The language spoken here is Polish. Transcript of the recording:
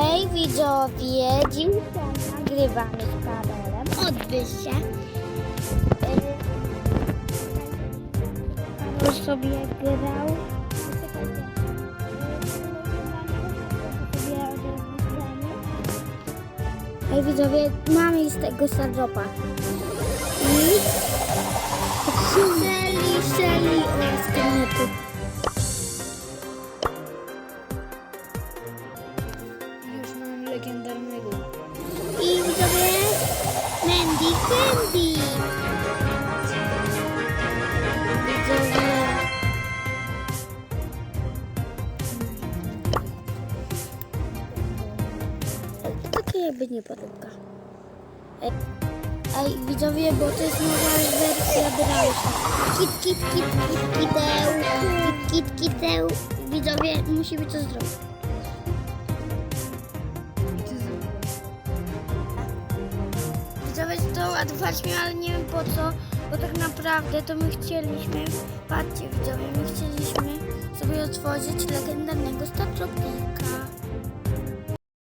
Hej widzowie, dzisiaj nagrywamy z Karolem. Odbył się. Yy, Karol sobie grał. Hej widzowie, mamy z tego Sardropa. I Shelly, Shelly oraz Kennety. Już Candy. Widzowie. Takie jakby nie podróbka. Ej, widzowie, bo to jest nowa wersja Browsa. Kit, kit, kit, kit, kiteł, kit, kit, kiteł. Widzowie, musimy to zrobić. Widzowie to ładowaliśmy, ale nie wiem po co, bo tak naprawdę to my chcieliśmy, patrzcie widzowie, my chcieliśmy sobie otworzyć legendarnego Star.